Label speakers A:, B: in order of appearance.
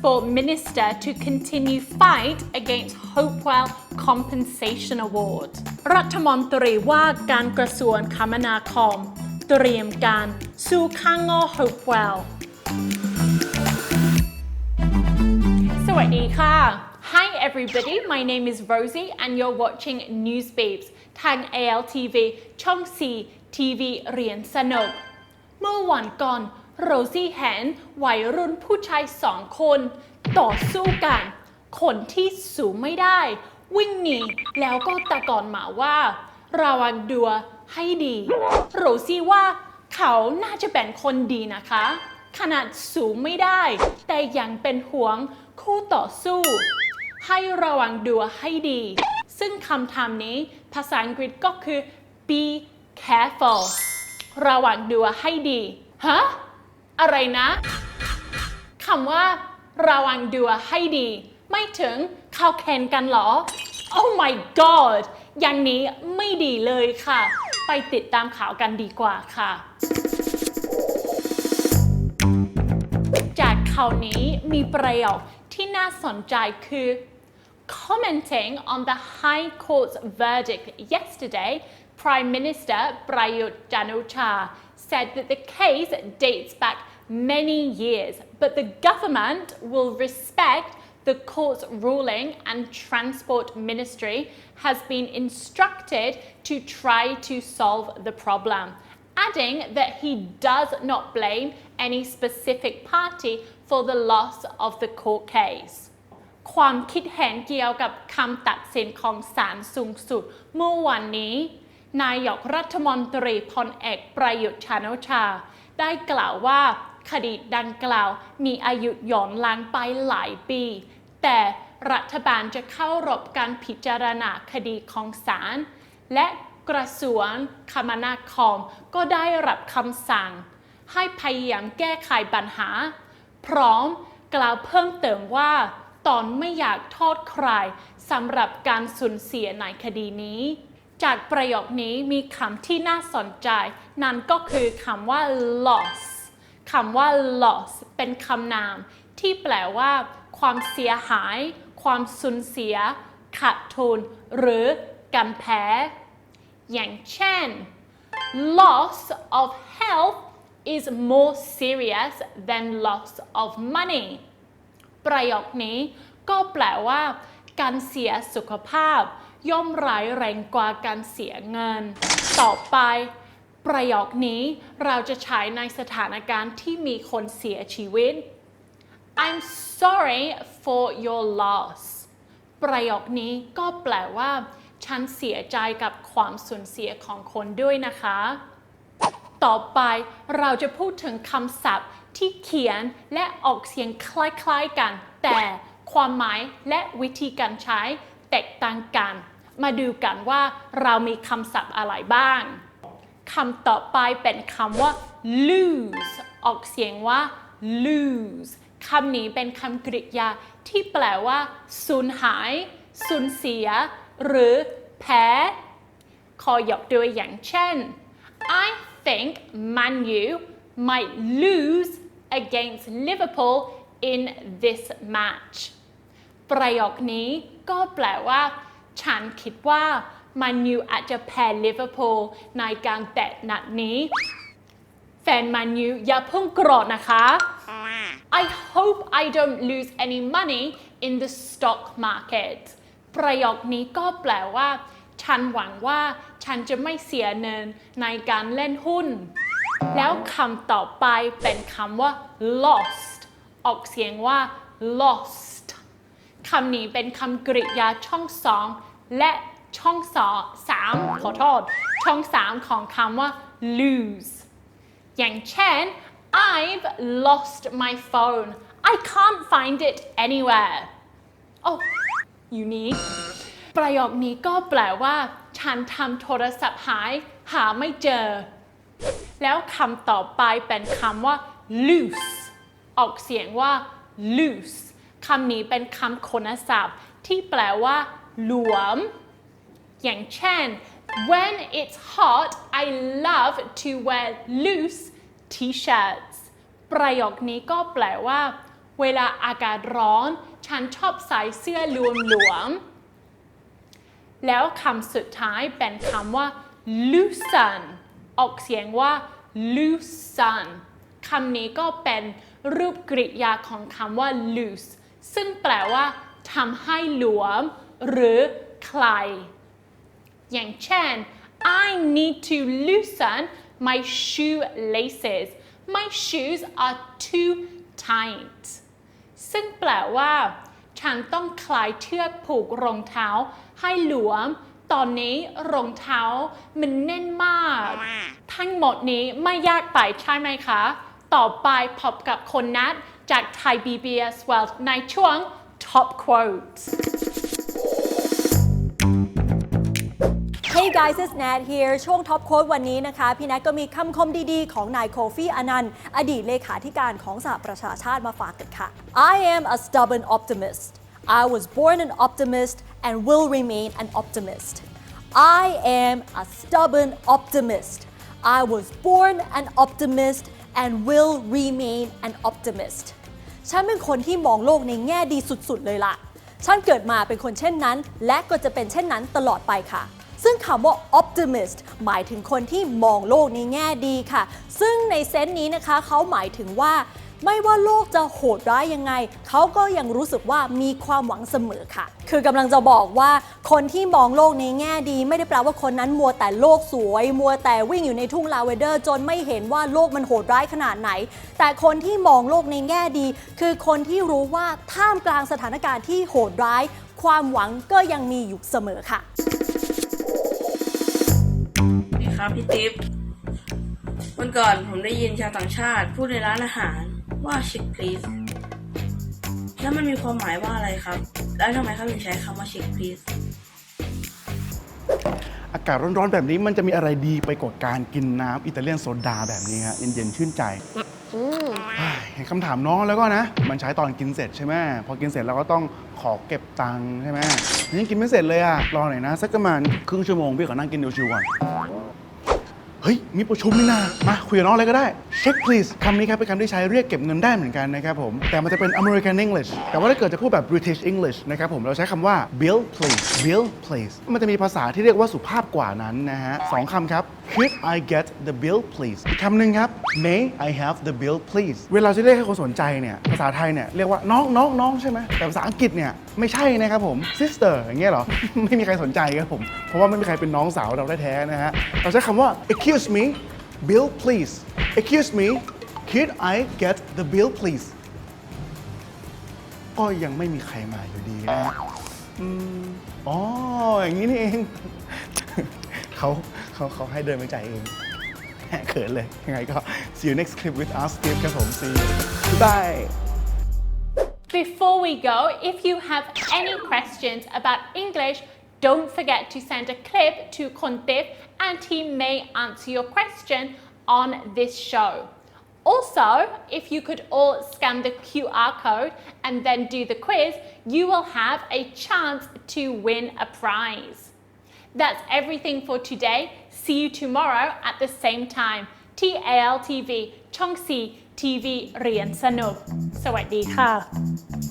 A: minister to continue fight against Hopewell Compensation Award รัฐมนตรีว่าการกระทรวงคมนาคม เตรียมการสู้ข้างงอ Hopewell สวัสดีค่ะ Hi everybody my name is Rosie and you're watching News Babes ทาง ALTV ช่อง 4 TV เรียนสนุก เมื่อวันก่อน โรซี่เห็นวัยรุ่นผู้ชายสองคน ต่อสู้กัน คนที่สูงไม่ได้ วิ่งหนีแล้วก็ตะกอนหมาว่า ระวังดัวให้ดี โรซี่ว่าเขาน่าจะเป็นคนดีนะคะ ขนาดสูงไม่ได้ แต่ยังเป็นห่วงคู่ต่อสู้ ให้ระวังดัวให้ดี ซึ่งคำถามนี้ภาษาอังกฤษก็คือ be careful ระวังดัวให้ดีฮะ อะไรนะคำว่าระวังดัวให้ดี ไม่ถึงเข้าแคนกันหรอ Oh my god อย่างนี้ไม่ดีเลยค่ะ ไปติดตามข่าวกันดีกว่าค่ะ จากข่าวนี้มีประโยคที่น่าสนใจคือ Commenting on the High Court's verdict yesterday, Prime Minister Prayut Chan-o-cha said that the case dates back many years, but the government will respect the court's ruling and Transport Ministry has been instructed to try to solve the problem, adding that he does not blame any specific party for the loss of the court case. ความคิดเห็นเกี่ยวกับคำตัดสินของศาลสูงสุด เมื่อวันนี้ นายกรัฐมนตรีพลเอกประยุทธ์ชาโนชา ได้กล่าวว่า คดีดังกล่าวมีอายุย้อนหลังไปหลายปี แต่รัฐบาลจะเข้ารบการพิจารณาคดีของศาลและกระทรวงคมนาคมก็ได้รับคำสั่ง ให้พยายามแก้ไขปัญหา พร้อมกล่าวเพิ่มเติมว่าตอนไม่อยากโทษใครสำหรับการสูญเสียในคดีนี้ จากประโยคนี้มีคำที่น่าสนใจ นั่นก็คือคำว่า loss คำว่า loss เป็นคำนาม ที่แปลว่า ความเสียหาย ความสูญเสีย ขาดทุน หรือการแพ้ อย่างเช่น loss of health is more serious than loss of money ประโยคนี้ก็แปลว่า การเสียสุขภาพ ย่อมร้ายแรงกว่าการเสียเงิน ต่อไป ประโยคนี้เราจะใช้ในสถานการณ์ที่มีคนเสียชีวิต I'm sorry for your loss ประโยคนี้ก็แปลว่า ฉันเสียใจกับความสูญเสียของคนด้วยนะคะ ต่อไปเราจะพูดถึงคำศัพท์ที่เขียนและออกเสียงคล้ายๆกัน แต่ความหมายและวิธีการใช้แตกต่างกัน มาดูกันว่าเรามีคำศัพท์อะไรบ้าง คำต่อไปเป็นคำว่า lose ออกเสียงว่า lose คำนี้เป็นคำกริยาที่แปลว่าสูญหาย สูญเสีย หรือแพ้ ขอยกตัวอย่างเช่น I think Man U might lose against Liverpool in this match ประโยคนี้ก็แปลว่า ฉันคิดว่า มันยูอาจจะแพ้ลิเวอร์พูลในการแตะนัดนี้ แฟนมันยูอย่าเพิ่งโกรธนะคะ I hope I don't lose any money in the stock market ประโยคนี้ก็แปลว่า ฉันหวังว่า ฉันจะไม่เสียเงินในการเล่นหุ้น แล้วคำต่อไปเป็นคำว่า lost ออกเสียงว่า lost คำนี้เป็นคำกริยาช่องสอง และ ช่องสอสามขอโทษ ช่องสามของคำว่า lose อย่างเช่น I've lost my phone I can't find it anywhere oh unique ประโยคนี้ก็แปลว่า ฉันทำโทรศัพท์หายหาไม่เจอ แล้วคำต่อไปเป็นคำว่า loose ออกเสียงว่า loose คำนี้เป็นคำคุณศัพท์ที่แปลว่า หลวม อย่างเช่น when it's hot I love to wear loose t-shirts ประโยคนี้ก็แปลว่า เวลาอากาศร้อน ฉันชอบใส่เสื้อหลวมๆ แล้วคำสุดท้ายเป็นคำว่า loosen ออกเสียงว่า loosen คำนี้ก็เป็นรูปกริยาของคำว่า loose ซึ่งแปลว่าทำให้หลวม หรือคลาย อย่างเช่น I need to loosen my shoelaces my shoes are too tight ซึ่งแปลว่าฉันต้องคลายเชือกผูกรองเท้าให้หลวม ตอนนี้รองเท้ามันแน่นมาก ทั้งหมดนี้ไม่ยากไปใช่ไหมคะ ต่อไปพบกับคนนัดจากไทย BBS World ในช่วง Top Quotes
B: guys it's Nat here ช่วงท็อปโค้ดวันนี้นะคะ พี่แนทก็มีคำคมดีๆ ของนายโคฟี่อนันต์อดีตเลขาธิการของสหประชาชาติมาฝากกันค่ะ I am a stubborn optimist I was born an optimist and will remain an optimist I am a stubborn optimist I was born an optimist and will remain an optimist ฉันเป็นคนที่มองโลกในแง่ดีสุดๆเลยล่ะ ฉันเกิดมาเป็นคนเช่นนั้น และก็จะเป็นเช่นนั้นตลอดไปค่ะ ซึ่งคำว่า optimist หมายถึงคนที่มองโลกในแง่ดีค่ะ ซึ่งในเซนส์นี้นะคะเขาหมายถึงว่า ไม่ว่าโลกจะโหดร้ายยังไง เขาก็ยังรู้สึกว่ามีความหวังเสมอค่ะ คือกำลังจะบอกว่าคนที่มองโลกในแง่ดี ไม่ได้แปลว่าคนนั้นมัวแต่โลกสวย มัวแต่วิ่งอยู่ในทุ่งลาเวนเดอร์ จนไม่เห็นว่าโลกมันโหดร้ายขนาดไหน แต่คนที่มองโลกในแง่ดี คือคนที่รู้ว่าท่ามกลางสถานการณ์ที่โหดร้าย ความหวังก็ยังมีอยู่เสมอค่ะ
C: ครับพี่ติ๊บวันก่อนผมได้ยินชาวต่างชาติพูดในร้านอาหารว่า chick please แล้วมันมีความหมายว่าอะไรครับ แล้วทำไมเขาถึงใช้คำว่า chick please
D: อากาศร้อนๆแบบนี้มันจะมีอะไรดีไปกว่าการกินน้ำอิตาเลียนโซดาแบบนี้ฮะเย็นๆชื่นใจเห็นคำถามน้องแล้วก็นะ มันใช้ตอนกินเสร็จใช่ไหมพอกินเสร็จเราก็ต้องขอเก็บตังค์ใช่ไหมยังกินไม่เสร็จเลยอะรอหน่อยนะสักประมาณครึ่งชั่วโมงพี่ขอนั่งกินเดียวชิวก่อน เฮ้ย มีประชุมนี่นามาคุยกับน้องเลยก็ได้ check please คำนี้ครับเป็นคำที่ใช้เรียกเก็บเงินได้เหมือนกันนะครับผม แต่มันจะเป็น American English แต่ว่าถ้าเกิดจะพูดแบบ British English นะครับผม เราใช้คำว่า bill please bill please มันจะมีภาษาที่เรียกว่าสุภาพกว่านั้นนะฮะสองคำครับ could I get the bill please อีกคำหนึ่งครับ may I have the bill please เวลาจะเรียกให้คนสนใจเนี่ย ภาษาไทยเนี่ยเรียกว่าน้องน้องน้องใช่ไหมแต่ภาษาอังกฤษเนี่ยไม่ใช่นะครับผม sister อย่างเงี้ยเหรอ ไม่มีใครสนใจครับผม เพราะว่าไม่มีใครเป็นน้องสาวเราแท้ๆนะฮะ เราใช้คำว่า excuse me bill please excuse me could I get the bill please ก็ยังไม่มีใครมาอยู่ดีนะฮะอืมอ๋อ อย่างนี้นี่เอง เขาเขาเขาให้เดินไปจ่ายเอง แหมเขินเลย ยังไงก็ see you next clip with us Steve ครับผม see you bye
A: Before we go, if you have any questions about English, don't forget to send a clip to Kontip and he may answer your question on this show. Also, if you could all scan the QR code and then do the quiz, you will have a chance to win a prize. That's everything for today. See you tomorrow at the same time. TALTV ช่อง 4 TV เรียนสนุก สวัสดีค่ะ